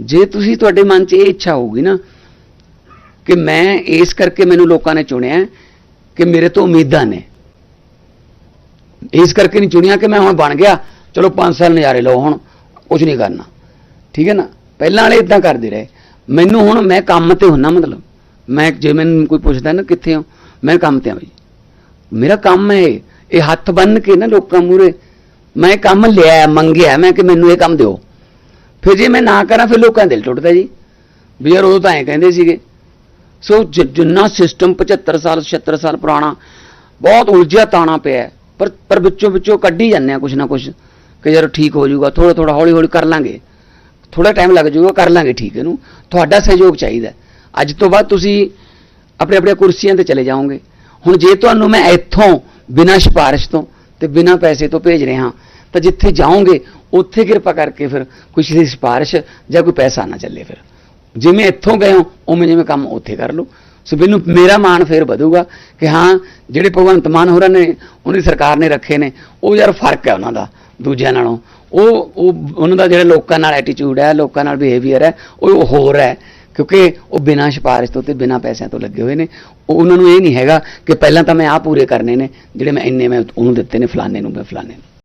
ਜੇ ਤੁਸੀਂ ਤੁਹਾਡੇ ਮਨ 'ਚ ਇਹ ਇੱਛਾ ਹੋਊਗੀ ਨਾ ਕਿ ਮੈਂ ਇਸ ਕਰਕੇ ਮੈਨੂੰ ਲੋਕਾਂ ਨੇ ਚੁਣਿਆ ਕਿ ਮੇਰੇ ਤੋਂ ਉਮੀਦਾਂ ਨੇ। ਇਸ ਕਰਕੇ ਨਹੀਂ ਚੁਣਿਆ ਕਿ ਮੈਂ ਹੁਣ ਬਣ ਗਿਆ। ਚਲੋ 5 ਸਾਲ ਨਜ਼ਾਰੇ ਲਓ ਹੁਣ ਕੁਝ ਨਹੀਂ ਕਰਨਾ। ਠੀਕ ਹੈ ਨਾ? ਪਹਿਲਾਂ ਵਾਲੇ ਇਦਾਂ ਕਰਦੇ ਰਹੇ। ਮੈਨੂੰ ਹੁਣ ਮੈਂ ਕੰਮ ਤੇ ਹੁੰਨਾ ਮਤਲਬ। ਮੈਂ ਜੇ ਮੈਨੂੰ ਕੋਈ ਪੁੱਛਦਾ ਨਾ ਕਿੱਥੇ ਹੋ, ਮੈਂ ਕੰਮ ਤੇ ਆ ਬਈ। ਮੇਰਾ ਕੰਮ ਹੈ ਇਹ। ਇਹ ਹੱਥ ਬੰਨ ਕੇ ਨਾ ਲੋਕਾਂ ਮੂਰੇ ਮੈਂ ਕੰਮ ਲਿਆ, ਮੰਗਿਆ। ਮੈਂ ਕਿ ਮੈਨੂੰ ਇਹ ਕੰਮ ਦਿਓ। ਫਿਰ ਜੇ ਮੈਂ ਨਾ ਕਰਾਂ, ਫਿਰ ਲੋਕਾਂ ਦਾ ਦਿਲ ਟੁੱਟਦਾ ਜੀ। ਵੀ ਯਾਰ ਉਦੋਂ ਤਾਂ ਐਂ ਕਹਿੰਦੇ ਸੀਗੇ। ਸੋ ਜਿੰਨਾ ਸਿਸਟਮ 75 ਸਾਲ 76 ਸਾਲ ਪੁਰਾਣਾ, ਬਹੁਤ ਉਲਝਿਆ ਤਾਣਾ ਪਿਆ ਪਰ ਪਰ ਵਿੱਚੋਂ ਵਿੱਚੋਂ ਕੱਢੀ ਜਾਂਦੇ ਆ ਕੁਛ ਨਾ ਕੁਛ ਕਿ ਯਾਰ ਠੀਕ ਹੋ ਜਾਊਗਾ ਥੋੜਾ ਥੋੜਾ ਹੌਲੀ ਹੌਲੀ ਕਰ ਲਾਂਗੇ। ਥੋੜਾ ਟਾਈਮ ਲੱਗ ਜਾਊਗਾ, ਕਰ ਲਾਂਗੇ ਠੀਕ ਇਹਨੂੰ। ਤੁਹਾਡਾ ਸਹਿਯੋਗ ਚਾਹੀਦਾ ਅੱਜ ਤੋਂ ਬਾਅਦ ਤੁਸੀਂ ਆਪਣੇ ਆਪਣੇ ਕੁਰਸੀਆਂ ਤੇ ਚਲੇ ਜਾਓਗੇ। ਹੁਣ ਜੇ ਤੁਹਾਨੂੰ ਮੈਂ ਇੱਥੋਂ ਬਿਨਾਂ ਸਿਫਾਰਿਸ਼ ਤੋਂ ਤੇ ਬਿਨਾਂ ਪੈਸੇ ਤੋਂ ਭੇਜ ਰਿਹਾ, ਤਾਂ ਜਿੱਥੇ ਜਾਓਗੇ ਉੱਥੇ ਕਿਰਪਾ ਕਰਕੇ ਫਿਰ ਕੁਛ ਦੀ ਸਿਫਾਰਿਸ਼ ਜਾਂ ਕੋਈ ਪੈਸਾ ਨਾ ਚੱਲੇ ਫਿਰ। ਜਿਵੇਂ ਇੱਥੋਂ ਗਏ ਹੋ, ਉਵੇਂ ਜਿਵੇਂ ਕੰਮ ਉੱਥੇ ਕਰ ਲਓ। ਸੋ ਮੈਨੂੰ ਮੇਰਾ ਮਾਣ ਫੇਰ ਵਧੂਗਾ ਕਿ ਹਾਂ, ਜਿਹੜੇ ਭਗਵੰਤ ਮਾਨ ਹੋਰਾਂ ਨੇ, ਉਹਨਾਂ ਦੀ ਸਰਕਾਰ ਨੇ ਰੱਖੇ ਨੇ, ਉਹ ਯਾਰ ਫ਼ਰਕ ਹੈ ਉਹਨਾਂ ਦਾ, ਦੂਜਿਆਂ ਨਾਲੋਂ। ਉਹ ਉਹ, ਉਹਨਾਂ ਦਾ ਜਿਹੜਾ ਲੋਕਾਂ ਨਾਲ ਐਟੀਟਿਊਡ ਹੈ, ਲੋਕਾਂ ਨਾਲ ਬਿਹੇਵੀਅਰ ਹੈ, ਉਹ ਹੋਰ ਹੈ। ਕਿਉਂਕਿ ਉਹ ਬਿਨਾਂ ਸਿਫਾਰਿਸ਼ ਤੋਂ ਤੇ ਬਿਨਾਂ ਪੈਸਿਆਂ ਤੋਂ ਲੱਗੇ ਹੋਏ ਨੇ। ਉਹ, ਉਹਨਾਂ ਨੂੰ ਇਹ ਨਹੀਂ ਹੈਗਾ ਕਿ ਪਹਿਲਾਂ ਤਾਂ ਮੈਂ ਆਹ ਪੂਰੇ ਕਰਨੇ ਨੇ, ਜਿਹੜੇ ਮੈਂ ਇੰਨੇ ਮੈਂ ਉਹਨੂੰ ਦਿੱਤੇ ਨੇ, ਫਲਾਣੇ ਨੂੰ, ਮੈਂ ਫਲਾਣੇ ਨੂੰ।